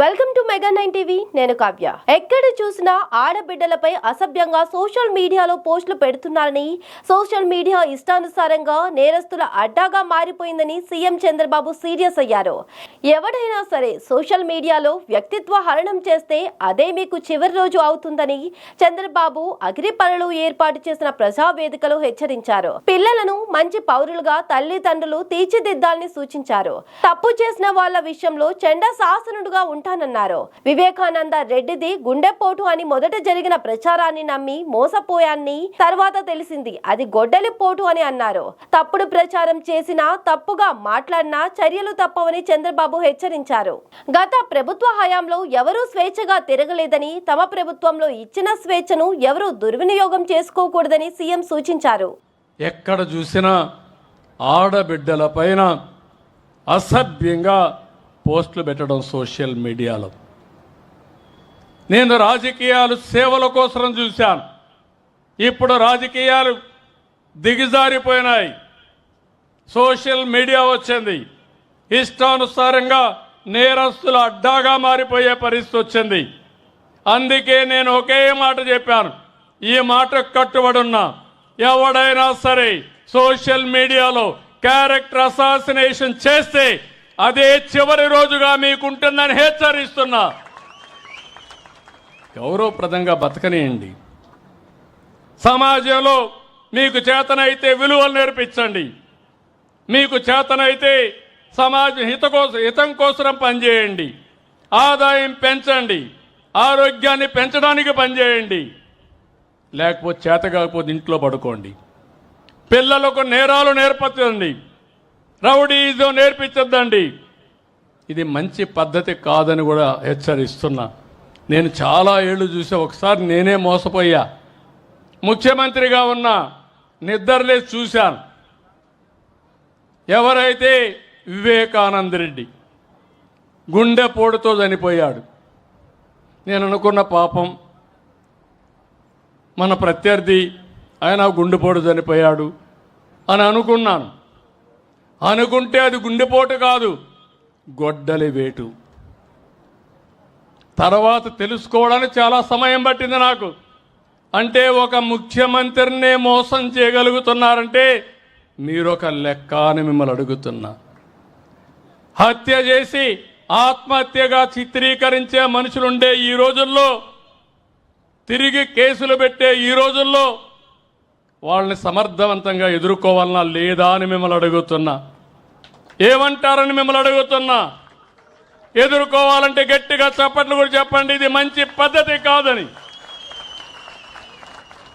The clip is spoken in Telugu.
Welcome to mega nine TV నేను కావ్య. ఎక్కడ చూసినా ఆడబిడ్డలపై అసభ్యంగా సోషల్ మీడియాలో పోస్టులు పెడుతున్నారని సోషల్ మీడియా ఇష్టానుసారంగా నేరస్తుల అడ్డాగా మారిపోయిందని సీఎం చంద్రబాబు సీరియస్ అయ్యారు. ఎవడైనా సరే సోషల్ మీడియాలో వ్యక్తిత్వ హరణం చేస్తే అదే మీకు చివరి రోజు అవుతుందని చంద్రబాబు అగ్రిపనులు ఏర్పాటు చేసిన ప్రజావేదికలో హెచ్చరించారు. పిల్లలను మంచి పౌరులుగా తల్లిదండ్రులు తీర్చిదిద్దాలని సూచించారు. తప్పు చేసిన వాళ్ళ విషయంలో చెండ శాసనుడుగా ఉంటానన్నారు. వివేకానంద రెడ్డిది గుండెపోటు అని మొదట జరిగిన ప్రచారాన్ని నమ్మి మోసపోయాన్ని తర్వాత తెలిసింది. అది గొడ్డలి పోటు అని అన్నారు. తప్పుడు ప్రచారం చేసినా తప్పుగా మాట్లాడినా చర్యలు తప్పవని చంద్రబాబు హెచ్చరించారు. గత ప్రభుత్వ హయాంలో ఎవరూ స్వేచ్ఛగా తిరగలేదని తమ ప్రభుత్వంలో ఇచ్చిన స్వేచ్ఛను ఎవరూ దుర్వినియోగం చేసుకోకూడదని సీఎం సూచించారు. ఎక్కడ చూసినా ఆడబిడ్డల పైన అసభ్యంగా పోస్టులు పెట్టడం సోషల్ మీడియాలో. నేను రాజకీయాలు సేవల కోసం చూశాను. ఇప్పుడు రాజకీయాలు దిగజారిపోయినాయి. సోషల్ మీడియా వచ్చింది. ఇష్టానుసారంగా నేరస్తుల అడ్డాగా మారిపోయే పరిస్థితి వచ్చింది. అందుకే నేను ఒకే మాట చెప్పాను. ఈ మాట కట్టుబడున్నా ఎవడైనా సరే సోషల్ మీడియాలో క్యారెక్టర్ అసాసినేషన్ చేస్తే అదే చివరి రోజుగా మీకుంటుందని హెచ్చరిస్తున్నా. గౌరవప్రదంగా బతకనియండి. సమాజంలో మీకు చేతనైతే విలువలు నేర్పించండి. మీకు చేతనైతే సమాజ హిత కోసం హితం కోసం పనిచేయండి. ఆదాయం పెంచండి. ఆరోగ్యాన్ని పెంచడానికి పనిచేయండి. లేకపోతే చేత కాకపోతే ఇంట్లో పడుకోండి. పిల్లలకు నేరాలు నేర్పచ్చండి రౌడీజం నేర్పించద్దండి. ఇది మంచి పద్ధతి కాదని కూడా హెచ్చరిస్తున్నా. నేను చాలా ఏళ్ళు చూసా ఒకసారి నేనే మోసపోయా. ముఖ్యమంత్రిగా ఉన్నా నిద్రలేసి చూశాను. ఎవరైతే వివేకానంద రెడ్డి గుండెపోటుతో చనిపోయాడు నేను అనుకున్న పాపం మన ప్రత్యర్థి ఆయన గుండెపోటు చనిపోయాడు అని అనుకున్నాను. అనుకుంటే అది గుండెపోటు కాదు గొడ్డలి వేటు. తర్వాత తెలుసుకోవడానికి చాలా సమయం పట్టింది నాకు. అంటే ఒక ముఖ్యమంత్రినే మోసం చేయగలుగుతున్నారంటే మీరొక లెక్క అని మిమ్మల్ని అడుగుతున్నా. హత్య చేసి ఆత్మహత్యగా చిత్రీకరించే మనుషులుండే ఈ రోజుల్లో తిరిగి కేసులు పెట్టే ఈ రోజుల్లో వాళ్ళని సమర్థవంతంగా ఎదుర్కోవాలన్నా లేదా అని మిమ్మల్ని అడుగుతున్నా. ఏమంటారని మిమ్మల్ని అడుగుతున్నా? ఎదుర్కోవాలంటే గట్టిగా చప్పట్లు కూడా చెప్పండి. ఇది మంచి పద్ధతి కాదని.